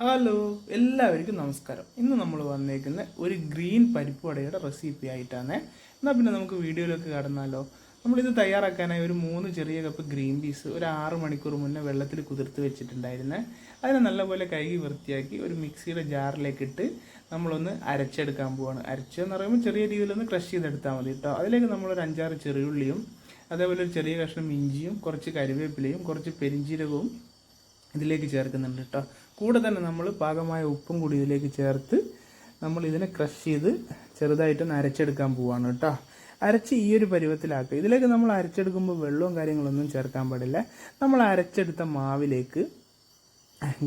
Hello എല്ലാവർക്കും നമസ്കാരം. ഇന്ന് നമ്മൾ വന്നേക്കുന്ന ഒരു ഗ്രീൻ പരിപ്പ് വടയുടെ റെസിപ്പി ആയിട്ടാണ്. എന്നാൽ പിന്നെ നമുക്ക് വീഡിയോയിലൊക്കെ കടന്നാലോ? നമ്മളിത് തയ്യാറാക്കാനായി ഒരു മൂന്ന് ചെറിയ കപ്പ് ഗ്രീൻ പീസ് ഒരു ആറ് മണിക്കൂർ മുന്നേ വെള്ളത്തിൽ കുതിർത്ത് വെച്ചിട്ടുണ്ടായിരുന്നേ. അതിനെ നല്ലപോലെ കഴുകി വൃത്തിയാക്കി ഒരു മിക്സിയുടെ ജാറിലേക്ക് ഇട്ട് നമ്മളൊന്ന് അരച്ചെടുക്കാൻ പോവാണ്. അരച്ചെന്ന് പറയുമ്പോൾ ചെറിയ രീതിയിലൊന്ന് ക്രഷ് ചെയ്തെടുത്താൽ മതി കേട്ടോ അതിലേക്ക് നമ്മളൊരു അഞ്ചാറ് ചെറിയുള്ളിയും അതേപോലെ ഒരു ചെറിയ കഷ്ണം ഇഞ്ചിയും കുറച്ച് കരിവേപ്പിലയും കുറച്ച് പെരിഞ്ചീരകവും ഇതിലേക്ക് ചേർക്കുന്നുണ്ട് കേട്ടോ. കൂടെ തന്നെ നമ്മൾ പാകമായ ഉപ്പും കൂടി ഇതിലേക്ക് ചേർത്ത് നമ്മൾ ഇതിനെ ക്രഷ് ചെയ്ത് ചെറുതായിട്ടൊന്ന് അരച്ചെടുക്കാൻ പോവാണ് കേട്ടോ. അരച്ച് ഈ ഒരു പരുവത്തിലാക്കുക. ഇതിലേക്ക് നമ്മൾ അരച്ചെടുക്കുമ്പോൾ വെള്ളവും കാര്യങ്ങളൊന്നും ചേർക്കാൻ പാടില്ല. നമ്മൾ അരച്ചെടുത്ത മാവിലേക്ക്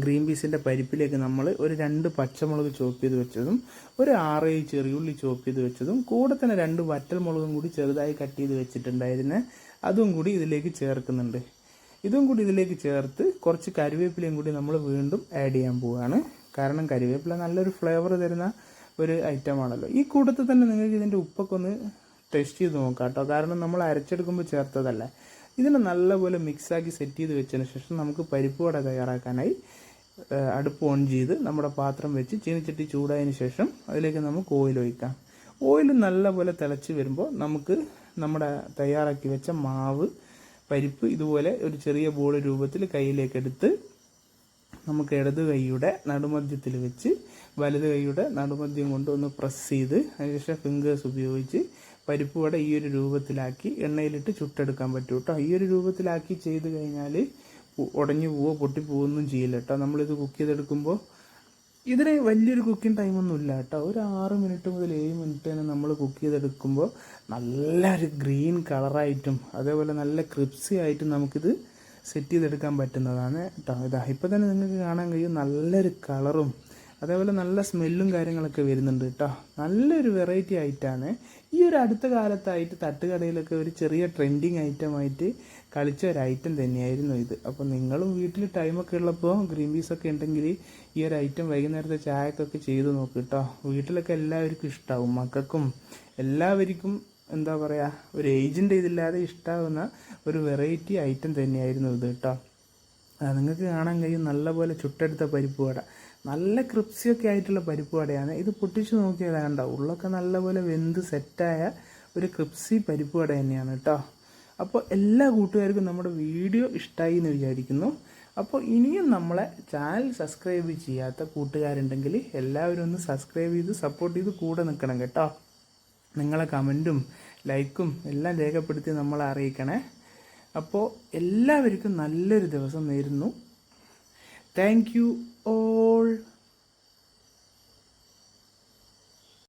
ഗ്രീൻ പീസിന്റെ പരിപ്പിലേക്ക് നമ്മൾ ഒരു രണ്ട് പച്ചമുളക് ചോപ്പ് ചെയ്ത് വെച്ചതും ഒരു ആറ് ചെറിയുള്ളി ചോപ്പ് ചെയ്ത് വെച്ചതും കൂടെ തന്നെ രണ്ട് വറ്റൽമുളകും കൂടി ചെറുതായി കട്ട് ചെയ്ത് വെച്ചിട്ടുണ്ടായിരുന്നേ. അതും കൂടി ഇതിലേക്ക് ചേർക്കുന്നുണ്ട്. ഇതും കൂടി ഇതിലേക്ക് ചേർത്ത് കുറച്ച് കറിവേപ്പിലയും കൂടി നമ്മൾ വീണ്ടും ആഡ് ചെയ്യാൻ പോവുകയാണ്. കാരണം കറിവേപ്പില നല്ലൊരു ഫ്ലേവർ തരുന്ന ഒരു ഐറ്റമാണല്ലോ ഈ കൂട്ടത്തിൽ തന്നെ നിങ്ങൾക്ക് ഇതിന്റെ ഉപ്പൊക്കെ ഒന്ന് ടെസ്റ്റ് ചെയ്ത് നോക്കാം കേട്ടോ. കാരണം നമ്മൾ അരച്ചെടുക്കുമ്പോൾ ചേർത്തതല്ല. ഇതിനെ നല്ലപോലെ മിക്സാക്കി സെറ്റ് ചെയ്ത് വെച്ചതിന് ശേഷം നമുക്ക് പരിപ്പ് വട തയ്യാറാക്കാനായി അടുപ്പ് ഓൺ ചെയ്ത് നമ്മുടെ പാത്രം വെച്ച് ചീനിച്ചട്ടി ചൂടായതിന് ശേഷം അതിലേക്ക് നമുക്ക് ഓയിൽ ഒഴിക്കാം. ഓയിൽ നല്ലപോലെ തിളച്ച് വരുമ്പോൾ നമുക്ക് നമ്മുടെ തയ്യാറാക്കി വെച്ച മാവ് പരിപ്പ് ഇതുപോലെ ഒരു ചെറിയ ബോൾ രൂപത്തിൽ കയ്യിലേക്ക് എടുത്ത് നമുക്ക് ഇടത് കൈയുടെ നടുമധ്യത്തിൽ വെച്ച് വലത് കൈയുടെ നടുമധ്യം കൊണ്ട് ഒന്ന് പ്രസ് ചെയ്ത് അതിനുശേഷം ഫിംഗേഴ്സ് ഉപയോഗിച്ച് പരിപ്പ് വട ഈ ഒരു രൂപത്തിലാക്കി എണ്ണയിലിട്ട് ചുട്ടെടുക്കാൻ പറ്റും കേട്ടോ. ഈ ഒരു രൂപത്തിലാക്കി ചെയ്ത് കഴിഞ്ഞാൽ ഉടഞ്ഞു പോവോ പൊട്ടിപ്പോവൊന്നും ചെയ്യില്ല കേട്ടോ. നമ്മളിത് കുക്ക് ചെയ്തെടുക്കുമ്പോൾ ഇതിന് വലിയൊരു കുക്കിംഗ് ടൈമൊന്നും ഇല്ല കേട്ടോ. ഒരു ആറ് മിനിറ്റ് മുതൽ ഏഴ് മിനിറ്റ് തന്നെ നമ്മൾ കുക്ക് ചെയ്തെടുക്കുമ്പോൾ നല്ലൊരു ഗ്രീൻ കളറായിട്ടും അതേപോലെ നല്ല ക്രിപ്സി ആയിട്ടും നമുക്കിത് സെറ്റ് ചെയ്തെടുക്കാൻ പറ്റുന്നതാണ് കേട്ടോ. ഇതാ ഇപ്പോൾ തന്നെ നിങ്ങൾക്ക് കാണാൻ കഴിയും നല്ലൊരു കളറും അതേപോലെ നല്ല സ്മെല്ലും കാര്യങ്ങളൊക്കെ വരുന്നുണ്ട് കേട്ടോ. നല്ലൊരു വെറൈറ്റി ആയിട്ടാണ്. ഈ ഒരു അടുത്ത കാലത്തായിട്ട് തട്ടുകടയിലൊക്കെ ഒരു ചെറിയ ട്രെൻഡിങ് ഐറ്റം ആയിട്ട് കളിച്ച ഒരു ഐറ്റം തന്നെയായിരുന്നു ഇത്. അപ്പോൾ നിങ്ങളും വീട്ടിൽ ടൈമൊക്കെ ഉള്ളപ്പോൾ ഗ്രീൻ പീസൊക്കെ ഉണ്ടെങ്കിൽ ഈ ഒരു ഐറ്റം വൈകുന്നേരത്തെ ചായക്കൊക്കെ ചെയ്ത് നോക്ക് കേട്ടോ. വീട്ടിലൊക്കെ എല്ലാവർക്കും ഇഷ്ടമാവും മക്കൾക്കും എല്ലാവർക്കും എന്താ പറയുക ഒരു ഏജിന്റെ ഇതില്ലാതെ ഇഷ്ടാവുന്ന ഒരു വെറൈറ്റി ഐറ്റം തന്നെയായിരുന്നു ഇത് കേട്ടോ. നിങ്ങൾക്ക് കാണാൻ കഴിയും നല്ലപോലെ ചുട്ടെടുത്ത പരിപ്പ് വട. നല്ല ക്രിപ്സിയൊക്കെ ആയിട്ടുള്ള പരിപ്പ് വടയാണ്. ഇത് പൊട്ടിച്ചു നോക്കിയാൽ കണ്ടോ? ഉള്ളൊക്കെ നല്ലപോലെ വെന്ത് സെറ്റായ ഒരു ക്രിപ്സി പരിപ്പ് വട തന്നെയാണ് കേട്ടോ. അപ്പോൾ എല്ലാ കൂട്ടുകാർക്കും നമ്മുടെ വീഡിയോ ഇഷ്ടമായി എന്ന് വിചാരിക്കുന്നു. അപ്പോൾ ഇനിയും നമ്മളെ ചാനൽ സബ്സ്ക്രൈബ് ചെയ്യാത്ത കൂട്ടുകാരുണ്ടെങ്കിൽ എല്ലാവരും ഒന്ന് സബ്സ്ക്രൈബ് ചെയ്ത് സപ്പോർട്ട് ചെയ്ത് കൂടെ നിൽക്കണം കേട്ടോ. നിങ്ങളെ കമന്റും ലൈക്കും എല്ലാം രേഖപ്പെടുത്തി നമ്മളെ അറിയിക്കണേ. അപ്പോൾ എല്ലാവർക്കും നല്ലൊരു ദിവസം നേരുന്നു. Thank you all